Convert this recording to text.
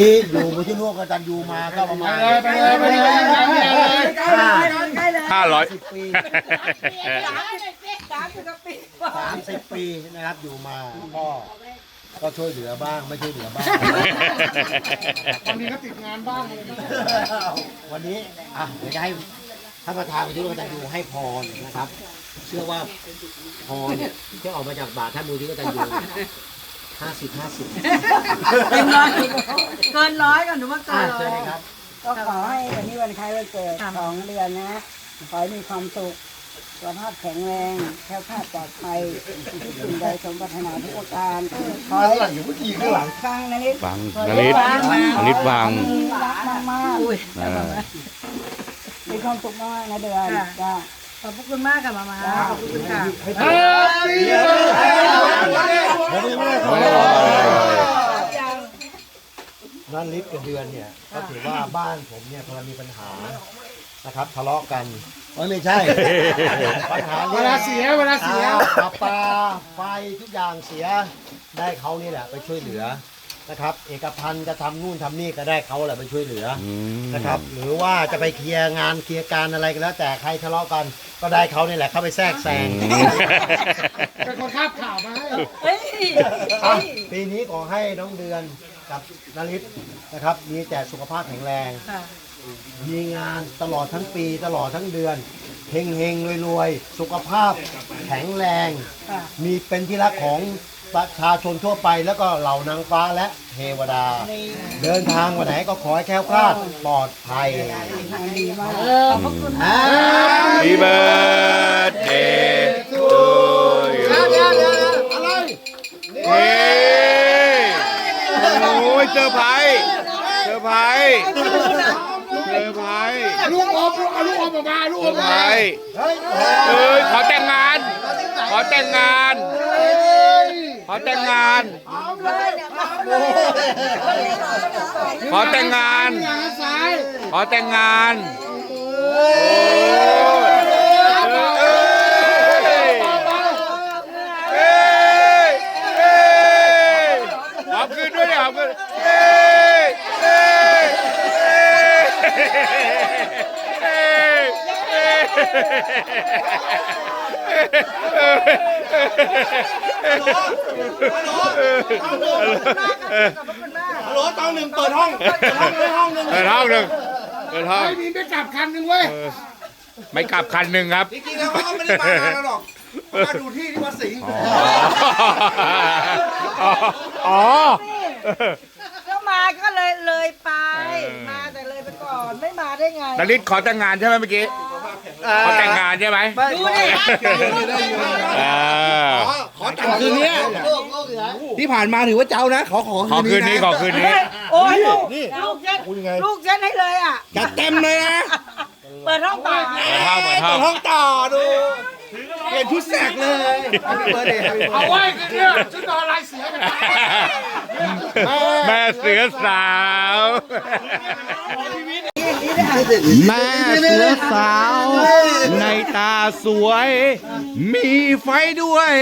นี่อยู่มูที่ร่วมกันตันยูมาก็ประมาณไปเลยไปเลยไปเลยห้าห้าร้อยสิบปีสามสิบปีสามสิบปีนะครับอยู่มาก็ก็ช่วยเหลือบ้างไม่ช่วยเหลือบ้างบางทีก็ติดงานบ้างวันนี้อะเดี๋ยวจะให้ท่านประธานมูที่ร่วมกันตันยูให้พรนะครับ เชื่อว่าพรที่ออกมาจากบาทท่านมูลที่ร่วมกันตันยู ห้าสิบห้าสิบเกินร้อยเกินร้อยก่อนหนูว่าเกิอะนร้เชิญอเลยยครับ ก็ขอให้วันนี้วันคล้ายวันเกิดของเดือนนะ ขอให้มีความสุข สุขภาพแข็งแรงแคล้วคลาดปลอดภัยสิ่งใดสมปรารถนาทุกประการขอให้อยู่ที่ข้างหลังฟังนะนิดฟังนลิศนลิศฟังรักมากอ่าๆมีความสุขมากนะเดือนจ้า ขอบพระคุณมากค่ะมามาขอบคุณค่ะนั่นลิฟต์กับเดือนเนี่ยก็ถือว่าบ้านผมเนี่ยพอมีปัญหานะครับทะเลาะกันเอ้ยไม่ใช่ปัญหาเวลาเสียเวลาเสียปลาปลาไฟทุกอย่างเสียได้เขานี่แหละไปช่วยเหลือ นะครับ เอกพันธ์จะทำนู่นทำนี่ก็ได้เขาแหละไปช่วยเหลืออืมนะครับ หรือว่าจะไปเคลียร์งานเคลียร์การอะไรก็แล้ว แต่ใครทะเลาะกันก็ได้เขานี่แหละเข้าไปแทรกแซงเป็นคนคาบข่าวมาให้เฮ้ยอะปีนี้ขอให้น้องเดือนกับนลิศนะครับ มีแต่สุขภาพแข็งแรงค่ะมีงานตลอดทั้งปีตลอดทั้งเดือนเฮงเฮงรวยรวยๆสุขภาพแข็งแรงค่ะมีมีเป็นที่รักของ ประชาชนทั่วไปแล้วก็เหล่านางฟ้าและเทวดา เดินทางวันไหนก็ขอให้แคล้วคลาดปลอดภัยดีมากขอบพระคุณอ่า Happy birthday to you อะไรเฮ้โอ้ยเจอไพ่เจอไพ่เจอไพ่ลูกอมเอาลูกอมออกมาลูกเจออมมาไพ่เอ้ยขอแต่งงาน ขอแต่งงานข อแต่งงาน ขอแต่งงานทางซ้ายขอแต่งงานเอ้ยเอ้ยหอมขึ้นด้วยเนี่ยหอมขึ้นเอ้ยเอ้ยเอ้ยเอ้ย ฮัลโหลตองหนึ่งเปิดห้อง เปิดห้องเลยห้องหนึ่งเปิดห้องหนึ่งเปิดห้อง ไม่มีไม่กลับคันหนึ่งเว้ย ไม่กลับคันหนึ่งครับจริงๆแล้วเขาก็ไม่ได้มานานแล้วหรอกมาดูที่ที่วัดสิงห์อ๋อ ก็มาก็เลยเลยไป มาแต่เลยไปก่ อนไม่มาได้ไงนาริศขอแต่งงานใช่ไหมเมื่อกี้ขอแต่งงานใช่ไหมดูดิอ่าขอแต่งคืนนี้ที่ผ่านมาถือว่าเจ้านะ ขอขอขอคืนนี้ขอคืนนี้โอ้ยลูกลูกเช็ดลูกเช็ดให้เลยอะจัดเต็มเลยนะเปิดห้องต่อเปิดห้องเปิดห้องห้องต่อดูเปลี่ยนชุดแสกเลยเบอร์เดย์เอาไว้กันเนี่ยชุดนอนลายเสียกันไปแม่เสือสาว แม่เสือสาว ในตาสวย มีไฟด้วย